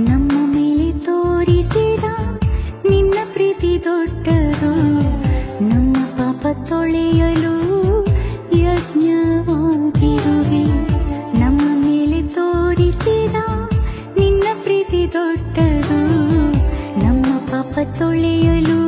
ನಮ್ಮ ಮೇಲೆ ತೋರಿಸಿದ ನಿನ್ನ ಪ್ರೀತಿ ದೊಡ್ಡದು. ನಮ್ಮ ಪಾಪ ತೊಳೆಯಲು ಯಜ್ಞವಾಗಿರುವೆ. ನಮ್ಮ ಮೇಲೆ ತೋರಿಸಿದ ನಿನ್ನ ಪ್ರೀತಿ ದೊಡ್ಡದು. ನಮ್ಮ ಪಾಪ ತೊಳೆಯಲು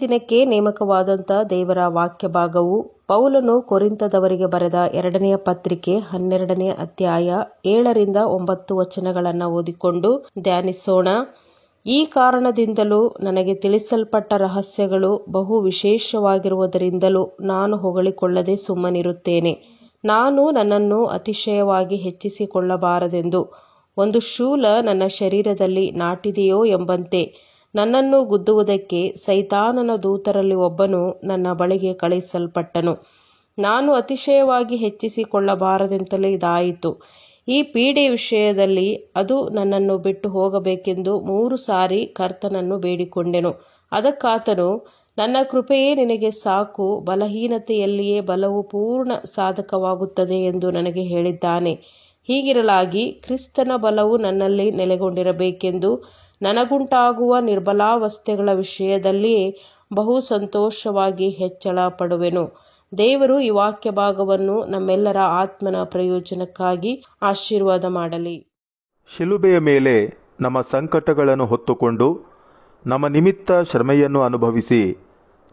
ದಿನಕ್ಕೆ ನೇಮಕವಾದಂಥ ದೇವರ ವಾಕ್ಯ ಭಾಗವು ಪೌಲನು ಕೊರಿಂತದವರಿಗೆ ಬರೆದ ಎರಡನೆಯ ಪತ್ರಿಕೆ ಹನ್ನೆರಡನೇ ಅಧ್ಯಾಯ ಏಳರಿಂದ ಒಂಬತ್ತು ವಚನಗಳನ್ನು ಓದಿಕೊಂಡು ಧ್ಯಾನಿಸೋಣ. ಈ ಕಾರಣದಿಂದಲೂ ನನಗೆ ತಿಳಿಸಲ್ಪಟ್ಟ ರಹಸ್ಯಗಳು ಬಹು ವಿಶೇಷವಾಗಿರುವುದರಿಂದಲೂ ನಾನು ಹೊಗಳಿಕೊಳ್ಳದೆ ಸುಮ್ಮನಿರುತ್ತೇನೆ. ನಾನು ನನ್ನನ್ನು ಅತಿಶಯವಾಗಿ ಹೆಚ್ಚಿಸಿಕೊಳ್ಳಬಾರದೆಂದು. ಒಂದು ಶೂಲ ನನ್ನ ಶರೀರದಲ್ಲಿ ನಾಟಿದೆಯೋ ಎಂಬಂತೆ. ನನ್ನನ್ನು ಗುದ್ದುವುದಕ್ಕೆ ಸೈತಾನನ ದೂತರಲ್ಲಿ ಒಬ್ಬನು ನನ್ನ ಬಳಿಗೆ ಕಳುಹಿಸಲ್ಪಟ್ಟನು. ನಾನು ಅತಿಶಯವಾಗಿ ಹೆಚ್ಚಿಸಿಕೊಳ್ಳಬಾರದೆಂತಲೇ ಇದಾಯಿತು. ಈ ಪೀಡೆ ವಿಷಯದಲ್ಲಿ ಅದು ನನ್ನನ್ನು ಬಿಟ್ಟು ಹೋಗಬೇಕೆಂದು ಮೂರು ಸಾರಿ ಕರ್ತನನ್ನು ಬೇಡಿಕೊಂಡೆನು. ಅದಕ್ಕಾತನು, ನನ್ನ ಕೃಪೆಯೇ ನಿನಗೆ ಸಾಕು, ಬಲಹೀನತೆಯಲ್ಲಿಯೇ ಬಲವು ಪೂರ್ಣ ಸಾಧಕವಾಗುತ್ತದೆ ಎಂದು ನನಗೆ ಹೇಳಿದ್ದಾನೆ. ಹೀಗಿರಲಾಗಿ ಕ್ರಿಸ್ತನ ಬಲವು ನನ್ನಲ್ಲಿ ನೆಲೆಗೊಂಡಿರಬೇಕೆಂದು ನನಗುಂಟಾಗುವ ನಿರ್ಬಲಾವಸ್ಥೆಗಳ ವಿಷಯದಲ್ಲಿ ಬಹು ಸಂತೋಷವಾಗಿ ಹೆಚ್ಚಳ ಪಡುವೆನು. ದೇವರು ಈ ವಾಕ್ಯ ಭಾಗವನ್ನು ನಮ್ಮೆಲ್ಲರ ಆತ್ಮನ ಪ್ರಯೋಜನಕ್ಕಾಗಿ ಆಶೀರ್ವಾದ ಮಾಡಲಿ. ಶಿಲುಬೆಯ ಮೇಲೆ ನಮ್ಮ ಸಂಕಟಗಳನ್ನು ಹೊತ್ತುಕೊಂಡು ನಮ್ಮ ನಿಮಿತ್ತ ಶ್ರಮೆಯನ್ನು ಅನುಭವಿಸಿ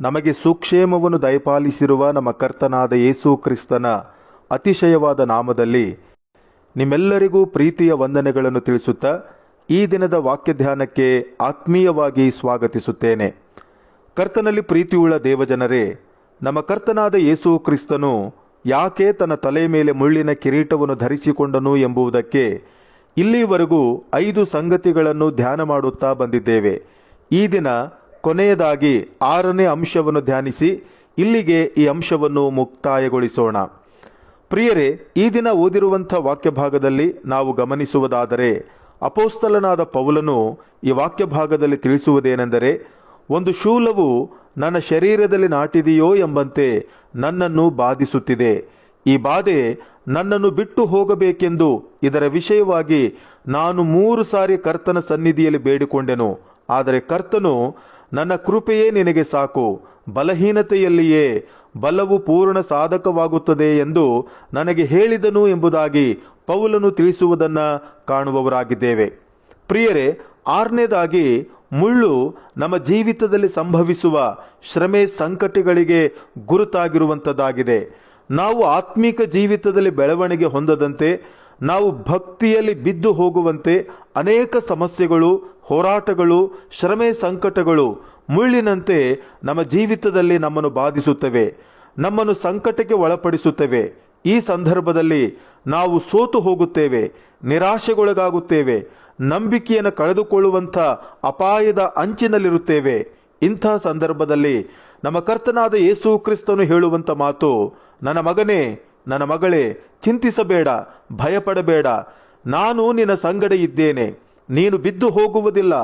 ನಮಗೆ ಸುಕ್ಷೇಮವನ್ನು ದಯಪಾಲಿಸಿರುವ ನಮ್ಮ ಕರ್ತನಾದ ಯೇಸು ಕ್ರಿಸ್ತನ ಅತಿಶಯವಾದ ನಾಮದಲ್ಲಿ ನಿಮ್ಮೆಲ್ಲರಿಗೂ ಪ್ರೀತಿಯ ವಂದನೆಗಳನ್ನು ತಿಳಿಸುತ್ತಾ ಈ ದಿನದ ವಾಕ್ಯ ಧ್ಯಾನಕ್ಕೆ ಆತ್ಮೀಯವಾಗಿ ಸ್ವಾಗತಿಸುತ್ತೇನೆ. ಕರ್ತನಲ್ಲಿ ಪ್ರೀತಿಯುಳ್ಳ ದೇವಜನರೇ, ನಮ್ಮ ಕರ್ತನಾದ ಯೇಸು ಕ್ರಿಸ್ತನು ಯಾಕೆ ತನ್ನ ತಲೆ ಮೇಲೆ ಮುಳ್ಳಿನ ಕಿರೀಟವನ್ನು ಧರಿಸಿಕೊಂಡನು ಎಂಬುದಕ್ಕೆ ಇಲ್ಲಿವರೆಗೂ ಐದು ಸಂಗತಿಗಳನ್ನು ಧ್ಯಾನ ಮಾಡುತ್ತಾ ಬಂದಿದ್ದೇವೆ. ಈ ದಿನ ಕೊನೆಯದಾಗಿ ಆರನೇ ಅಂಶವನ್ನು ಧ್ಯಾನಿಸಿ ಇಲ್ಲಿಗೆ ಈ ಅಂಶವನ್ನು ಮುಕ್ತಾಯಗೊಳಿಸೋಣ. ಪ್ರಿಯರೇ, ಈ ದಿನ ಓದಿರುವಂಥ ವಾಕ್ಯ ಭಾಗದಲ್ಲಿ ನಾವು ಗಮನಿಸುವುದಾದರೆ ಅಪೋಸ್ತಲನಾದ ಪೌಲನು ಈ ವಾಕ್ಯ ಭಾಗದಲ್ಲಿ ತಿಳಿಸುವುದೇನೆಂದರೆ, ಒಂದು ಶೂಲವು ನನ್ನ ಶರೀರದಲ್ಲಿ ನಾಟಿದೆಯೋ ಎಂಬಂತೆ ನನ್ನನ್ನು ಬಾಧಿಸುತ್ತಿದೆ. ಈ ಬಾಧೆ ನನ್ನನ್ನು ಬಿಟ್ಟು ಹೋಗಬೇಕೆಂದು ಇದರ ವಿಷಯವಾಗಿ ನಾನು ಮೂರು ಸಾರಿ ಕರ್ತನ ಸನ್ನಿಧಿಯಲ್ಲಿ ಬೇಡಿಕೊಂಡೆನು. ಆದರೆ ಕರ್ತನು ನನ್ನ ಕೃಪೆಯೇ ನಿನಗೆ ಸಾಕು, ಬಲಹೀನತೆಯಲ್ಲಿಯೇ ಬಲವು ಪೂರ್ಣ ಸಾಧಕವಾಗುತ್ತದೆ ಎಂದು ನನಗೆ ಹೇಳಿದನು ಎಂಬುದಾಗಿ ಪೌಲನು ತಿಳಿಸುವುದನ್ನು ಕಾಣುವವರಾಗಿದ್ದೇವೆ. ಪ್ರಿಯರೇ, ಆರನೇದಾಗಿ ಮುಳ್ಳು ನಮ್ಮ ಜೀವಿತದಲ್ಲಿ ಸಂಭವಿಸುವ ಶ್ರಮೆ ಸಂಕಟಗಳಿಗೆ ಗುರುತಾಗಿರುವಂಥದ್ದಾಗಿದೆ ನಾವು ಆತ್ಮಿಕ ಜೀವಿತದಲ್ಲಿ ಬೆಳವಣಿಗೆ ಹೊಂದದಂತೆ, ನಾವು ಭಕ್ತಿಯಲ್ಲಿ ಬಿದ್ದು ಹೋಗುವಂತೆ ಅನೇಕ ಸಮಸ್ಯೆಗಳು, ಹೋರಾಟಗಳು, ಶ್ರಮೆ ಸಂಕಟಗಳು ಮುಳ್ಳಿನಂತೆ ನಮ್ಮ ಜೀವಿತದಲ್ಲಿ ನಮ್ಮನ್ನು ಬಾಧಿಸುತ್ತವೆ, ನಮ್ಮನ್ನು ಸಂಕಟಕ್ಕೆ ಒಳಪಡಿಸುತ್ತವೆ. ಈ ಸಂದರ್ಭದಲ್ಲಿ ನಾವು ಸೋತು ಹೋಗುತ್ತೇವೆ, ನಿರಾಶೆಗೊಳಗಾಗುತ್ತೇವೆ, ನಂಬಿಕೆಯನ್ನು ಕಳೆದುಕೊಳ್ಳುವಂಥ ಅಪಾಯದ ಅಂಚಿನಲ್ಲಿರುತ್ತೇವೆ. ಇಂಥ ಸಂದರ್ಭದಲ್ಲಿ ನಮ್ಮ ಕರ್ತನಾದ ಯೇಸು ಕ್ರಿಸ್ತನು ಹೇಳುವಂತ ಮಾತು, ನನ್ನ ಮಗನೇ, ನನ್ನ ಮಗಳೇ, ಚಿಂತಿಸಬೇಡ, ಭಯಪಡಬೇಡ. ನಾನು ನಿನ್ನ ಸಂಗಡ ಇದ್ದೇನೆ. ನೀನು ಬಿದ್ದು ಹೋಗುವುದಿಲ್ಲ,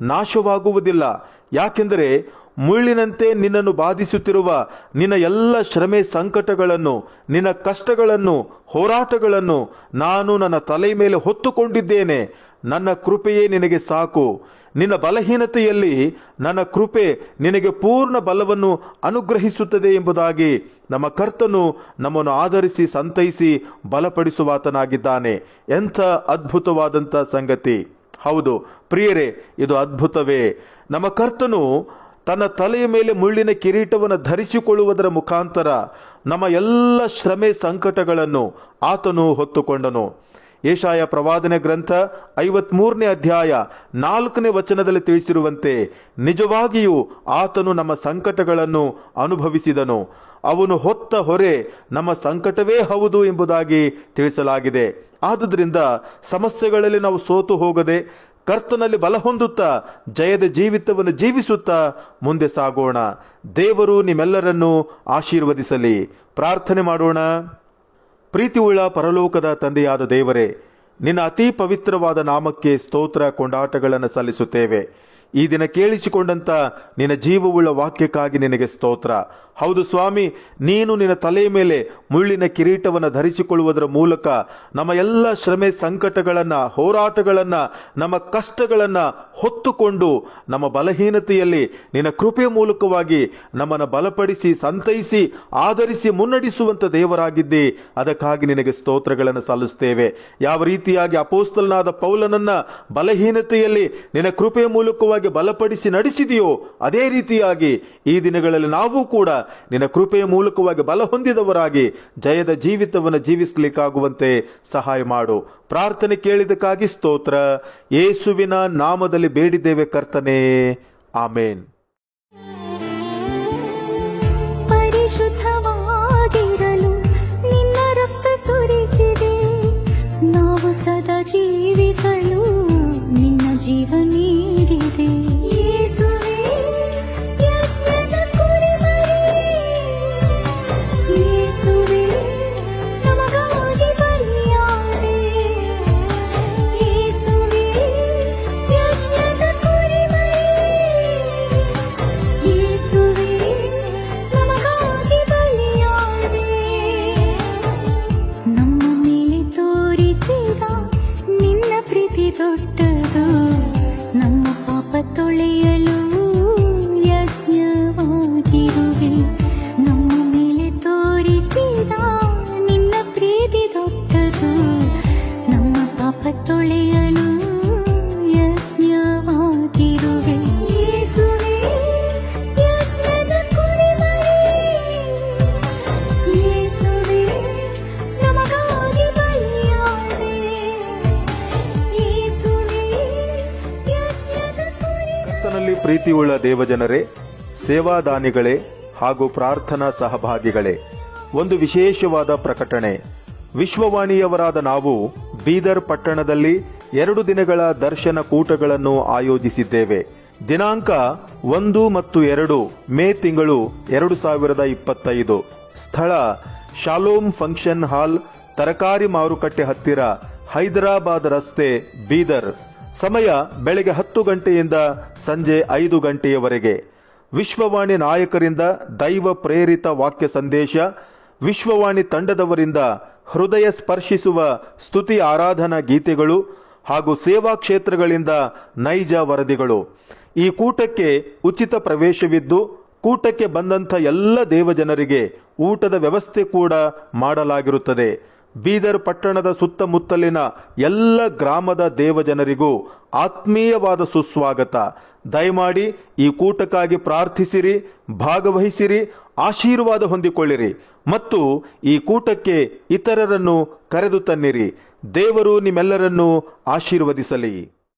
ನಾಶವಾಗುವುದಿಲ್ಲ. ಯಾಕೆಂದರೆ ಮುಳ್ಳಿನಂತೆ ನಿನ್ನನ್ನು ಬಾಧಿಸುತ್ತಿರುವ ನಿನ್ನ ಎಲ್ಲ ಶ್ರಮೆ ಸಂಕಟಗಳನ್ನು, ನಿನ್ನ ಕಷ್ಟಗಳನ್ನು, ಹೋರಾಟಗಳನ್ನು ನಾನು ನನ್ನ ತಲೆ ಮೇಲೆ ಹೊತ್ತುಕೊಂಡಿದ್ದೇನೆ. ನನ್ನ ಕೃಪೆಯೇ ನಿನಗೆ ಸಾಕು. ನಿನ್ನ ಬಲಹೀನತೆಯಲ್ಲಿ ನನ್ನ ಕೃಪೆ ನಿನಗೆ ಪೂರ್ಣ ಬಲವನ್ನು ಅನುಗ್ರಹಿಸುತ್ತದೆ ಎಂಬುದಾಗಿ ನಮ್ಮ ಕರ್ತನು ನಮ್ಮನ್ನು ಆಧರಿಸಿ ಸಂತೈಸಿ ಬಲಪಡಿಸುವಾತನಾಗಿದ್ದಾನೆ. ಎಂಥ ಅದ್ಭುತವಾದಂಥ ಸಂಗತಿ. ಹೌದು. ಪ್ರಿಯರೇ, ಇದು ಅದ್ಭುತವೇ. ನಮ್ಮ ಕರ್ತನು ತನ್ನ ತಲೆಯ ಮೇಲೆ ಮುಳ್ಳಿನ ಕಿರೀಟವನ್ನು ಧರಿಸಿಕೊಳ್ಳುವುದರ ಮುಖಾಂತರ ನಮ್ಮ ಎಲ್ಲ ಶ್ರಮೆ ಸಂಕಟಗಳನ್ನು ಆತನು ಹೊತ್ತುಕೊಂಡನು. ಏಷಾಯ ಪ್ರವಾದನೆ ಗ್ರಂಥ ಐವತ್ಮೂರನೇ ಅಧ್ಯಾಯ ನಾಲ್ಕನೇ ವಚನದಲ್ಲಿ ತಿಳಿಸಿರುವಂತೆ, ನಿಜವಾಗಿಯೂ ಆತನು ನಮ್ಮ ಸಂಕಟಗಳನ್ನು ಅನುಭವಿಸಿದನು. ಅವನು ಹೊತ್ತ ಹೊರೆ ನಮ್ಮ ಸಂಕಟವೇ ಹೌದು ಎಂಬುದಾಗಿ ತಿಳಿಸಲಾಗಿದೆ. ಆದುದರಿಂದ ಸಮಸ್ಯೆಗಳಲ್ಲಿ ನಾವು ಸೋತು ಹೋಗದೆ ಕರ್ತನಲ್ಲಿ ಬಲ ಹೊಂದುತ್ತಾ ಜಯದ ಜೀವಿತವನ್ನು ಜೀವಿಸುತ್ತಾ ಮುಂದೆ ಸಾಗೋಣ. ದೇವರು ನಿಮ್ಮೆಲ್ಲರನ್ನೂ ಆಶೀರ್ವದಿಸಲಿ. ಪ್ರಾರ್ಥನೆ ಮಾಡೋಣ. ಪ್ರೀತಿಯುಳ್ಳ ಪರಲೋಕದ ತಂದೆಯಾದ ದೇವರೇ, ನಿನ್ನ ಅತಿ ಪವಿತ್ರವಾದ ನಾಮಕ್ಕೆ ಸ್ತೋತ್ರ, ಕೊಂಡಾಟಗಳನ್ನು ಸಲ್ಲಿಸುತ್ತೇವೆ. ಈ ದಿನ ಕೇಳಿಸಿಕೊಂಡಂತ ನಿನ್ನ ಜೀವವುಳ್ಳ ವಾಕ್ಯಕ್ಕಾಗಿ ನಿನಗೆ ಸ್ತೋತ್ರ. ಹೌದು ಸ್ವಾಮಿ ನೀನು ನಿನ್ನ ತಲೆಯ ಮೇಲೆ ಮುಳ್ಳಿನ ಕಿರೀಟವನ್ನು ಧರಿಸಿಕೊಳ್ಳುವುದರ ಮೂಲಕ ನಮ್ಮ ಎಲ್ಲ ಶ್ರಮೆ ಸಂಕಟಗಳನ್ನು, ಹೋರಾಟಗಳನ್ನು, ನಮ್ಮ ಕಷ್ಟಗಳನ್ನು ಹೊತ್ತುಕೊಂಡು ನಮ್ಮ ಬಲಹೀನತೆಯಲ್ಲಿ ನಿನ್ನ ಕೃಪೆಯ ಮೂಲಕವಾಗಿ ನಮ್ಮನ್ನು ಬಲಪಡಿಸಿ, ಸಂತೈಸಿ, ಆಧರಿಸಿ ಮುನ್ನಡೆಸುವಂಥ ದೇವರಾಗಿದ್ದಿ. ಅದಕ್ಕಾಗಿ ನಿನಗೆ ಸ್ತೋತ್ರಗಳನ್ನು ಸಲ್ಲಿಸ್ತೇವೆ. ಯಾವ ರೀತಿಯಾಗಿ ಅಪೋಸ್ತಲನಾದ ಪೌಲನನ್ನ ಬಲಹೀನತೆಯಲ್ಲಿ ನಿನ್ನ ಕೃಪೆಯ ಮೂಲಕವಾಗಿ ಬಲಪಡಿಸಿ ನಡೆಸಿದೆಯೋ, ಅದೇ ರೀತಿಯಾಗಿ ಈ ದಿನಗಳಲ್ಲಿ ನಾವು ಕೂಡ ನಿನ್ನ ಕೃಪೆಯ ಮೂಲಕವಾಗಿ ಬಲ ಹೊಂದಿದವರಾಗಿ ಜಯದ ಜೀವಿತವನ್ನು ಜೀವಿಸಲಿಕ್ಕಾಗುವಂತೆ ಸಹಾಯ ಮಾಡು. ಪ್ರಾರ್ಥನೆ ಕೇಳಿದಕ್ಕಾಗಿ ಸ್ತೋತ್ರ. ಯೇಸುವಿನ ನಾಮದಲ್ಲಿ ಬೇಡಿದ್ದೇವೆ ಕರ್ತನೇ. ಆಮೇನ್. ಪ್ರೀತಿಯುಳ್ಳ ದೇವಜನರೇ, ಸೇವಾದಾನಿಗಳೇ ಹಾಗೂ ಪ್ರಾರ್ಥನಾ ಸಹಭಾಗಿಗಳೇ, ಒಂದು ವಿಶೇಷವಾದ ಪ್ರಕಟಣೆ. ವಿಶ್ವವಾಣಿಯವರಾದ ನಾವು ಬೀದರ್ ಪಟ್ಟಣದಲ್ಲಿ ಎರಡು ದಿನಗಳ ದರ್ಶನ ಕೂಟಗಳನ್ನು ಆಯೋಜಿಸಿದ್ದೇವೆ. ದಿನಾಂಕ ಒಂದು ಮತ್ತು ಎರಡು ಮೇ ತಿಂಗಳು ಎರಡು ಸಾವಿರದ ಇಪ್ಪತ್ತೈದು. ಸ್ಥಳ ಶಾಲೋಮ್ ಫಂಕ್ಷನ್ ಹಾಲ್, ತರಕಾರಿ ಮಾರುಕಟ್ಟೆ ಹತ್ತಿರ ಹೈದರಾಬಾದ್ ರಸ್ತೆ ಬೀದರ್. ಸಮಯ ಬೆಳಗ್ಗೆ ಹತ್ತು ಗಂಟೆಯಿಂದ ಸಂಜೆ ಐದು ಗಂಟೆಯವರೆಗೆ. ವಿಶ್ವವಾಣಿ ನಾಯಕರಿಂದ ದೈವ ಪ್ರೇರಿತ ವಾಕ್ಯ ಸಂದೇಶ, ವಿಶ್ವವಾಣಿ ತಂಡದವರಿಂದ ಹೃದಯ ಸ್ಪರ್ಶಿಸುವ ಸ್ತುತಿ ಆರಾಧನಾ ಗೀತೆಗಳು ಹಾಗೂ ಸೇವಾ ಕ್ಷೇತ್ರಗಳಿಂದ ನೈಜ ವರದಿಗಳು. ಈ ಕೂಟಕ್ಕೆ ಉಚಿತ ಪ್ರವೇಶವಿದ್ದು, ಕೂಟಕ್ಕೆ ಬಂದಂಥ ಎಲ್ಲ ದೇವಜನರಿಗೆ ಊಟದ ವ್ಯವಸ್ಥೆ ಕೂಡ ಮಾಡಲಾಗಿರುತ್ತದೆ. ಬೀದರ್ ಪಟ್ಟಣದ ಸುತ್ತಮುತ್ತಲಿನ ಎಲ್ಲ ಗ್ರಾಮದ ದೇವಜನರಿಗೂ ಆತ್ಮೀಯವಾದ ಸುಸ್ವಾಗತ. ದಯಮಾಡಿ ಈ ಕೂಟಕ್ಕಾಗಿ ಪ್ರಾರ್ಥಿಸಿರಿ, ಭಾಗವಹಿಸಿರಿ, ಆಶೀರ್ವಾದ ಹೊಂದಿಕೊಳ್ಳಿರಿ ಮತ್ತು ಈ ಕೂಟಕ್ಕೆ ಇತರರನ್ನು ಕರೆದು ತನ್ನಿರಿ. ದೇವರು ನಿಮ್ಮೆಲ್ಲರನ್ನೂ ಆಶೀರ್ವದಿಸಲಿ.